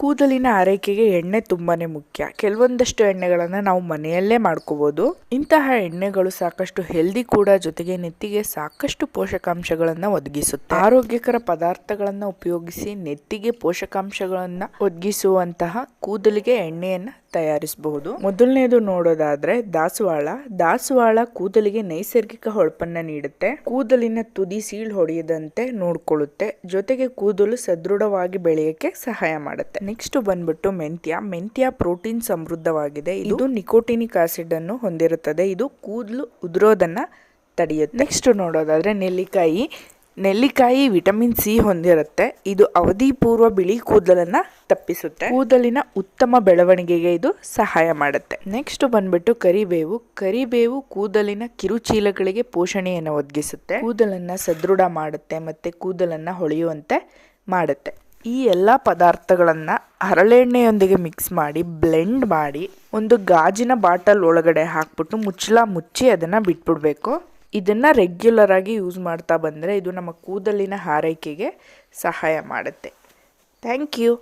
ಕೂದಲಿನ ಆರೈಕೆಗೆ ಎಣ್ಣೆ ತುಂಬಾ ಮುಖ್ಯ. ಕೆಲವೊಂದಷ್ಟು ಎಣ್ಣೆಗಳನ್ನು ನಾವು ಮನೆಯಲ್ಲೇ ಮಾಡ್ಕೋಬಹುದು ಇಂತಹ ಎಣ್ಣೆಗಳು ಸಾಕಷ್ಟು ಹೆಲ್ದಿ ಕೂಡ ಜೊತೆಗೆ ನೆತ್ತಿಗೆ ಸಾಕಷ್ಟು ಪೋಷಕಾಂಶಗಳನ್ನು ಒದಗಿಸುತ್ತೆ. ಆರೋಗ್ಯಕರ ಪದಾರ್ಥಗಳನ್ನು ಉಪಯೋಗಿಸಿ ನೆತ್ತಿಗೆ ಪೋಷಕಾಂಶಗಳನ್ನು ಒದಗಿಸುವಂತಹ ಕೂದಲಿಗೆ ಎಣ್ಣೆಯನ್ನ ತಯಾರಿಸಬಹುದು. ಮೊದಲನೇದು ನೋಡೋದಾದ್ರೆ ದಾಸವಾಳ. ದಾಸವಾಳ ಕೂದಲಿಗೆ ನೈಸರ್ಗಿಕ ಹೊಳಪನ್ನ ನೀಡುತ್ತೆ. ಕೂದಲಿನ ತುದಿ ಸೀಳ್ ಹೊಡೆಯದಂತೆ ನೋಡ್ಕೊಳ್ಳುತ್ತೆ. ಜೊತೆಗೆ ಕೂದಲು ಸದೃಢವಾಗಿ ಬೆಳೆಯಕ್ಕೆ ಸಹಾಯ ಮಾಡುತ್ತೆ. ನೆಕ್ಸ್ಟ್ ಬಂದ್ಬಿಟ್ಟು ಮೆಂತ್ಯ. ಮೆಂತ್ಯ ಪ್ರೋಟೀನ್ ಸಮೃದ್ಧವಾಗಿದೆ. ಇದು ನಿಕೋಟಿನಿಕ್ ಆಸಿಡ್ ಅನ್ನು ಹೊಂದಿರುತ್ತದೆ. ಇದು ಕೂದಲು ಉದುರೋದನ್ನ ತಡೆಯುತ್ತೆ. ನೆಕ್ಸ್ಟ್ ನೋಡೋದಾದ್ರೆ ನೆಲ್ಲಿಕಾಯಿ. ನೆಲ್ಲಿಕಾಯಿ ವಿಟಮಿನ್ ಸಿ ಹೊಂದಿರುತ್ತೆ. ಇದು ಅವಧಿ ಪೂರ್ವ ಬಿಳಿ ಕೂದಲನ್ನ ತಪ್ಪಿಸುತ್ತೆ. ಕೂದಲಿನ ಉತ್ತಮ ಬೆಳವಣಿಗೆಗೆ ಇದು ಸಹಾಯ ಮಾಡುತ್ತೆ. ನೆಕ್ಸ್ಟ್ ಬಂದ್ಬಿಟ್ಟು ಕರಿಬೇವು. ಕರಿಬೇವು ಕೂದಲಿನ ಕಿರುಚೀಲಗಳಿಗೆ ಪೋಷಣೆಯನ್ನು ಒದಗಿಸುತ್ತೆ. ಕೂದಲನ್ನ ಸದೃಢ ಮಾಡುತ್ತೆ ಮತ್ತೆ ಕೂದಲನ್ನ ಹೊಳೆಯುವಂತೆ ಮಾಡುತ್ತೆ. ಈ ಎಲ್ಲ ಪದಾರ್ಥಗಳನ್ನು ಹರಳೆಣ್ಣೆಯೊಂದಿಗೆ ಮಿಕ್ಸ್ ಮಾಡಿ ಬ್ಲೆಂಡ್ ಮಾಡಿ, ಒಂದು ಗಾಜಿನ ಬಾಟಲ್ ಒಳಗಡೆ ಹಾಕ್ಬಿಟ್ಟು ಮುಚ್ಚಲ ಮುಚ್ಚಿ ಅದನ್ನು ಬಿಟ್ಬಿಡ್ಬೇಕು. ಇದನ್ನು ರೆಗ್ಯುಲರ್ ಆಗಿ ಯೂಸ್ ಮಾಡ್ತಾ ಬಂದರೆ ಇದು ನಮ್ಮ ಕೂದಲಿನ ಆರೈಕೆಗೆ ಸಹಾಯ ಮಾಡುತ್ತೆ. Thank you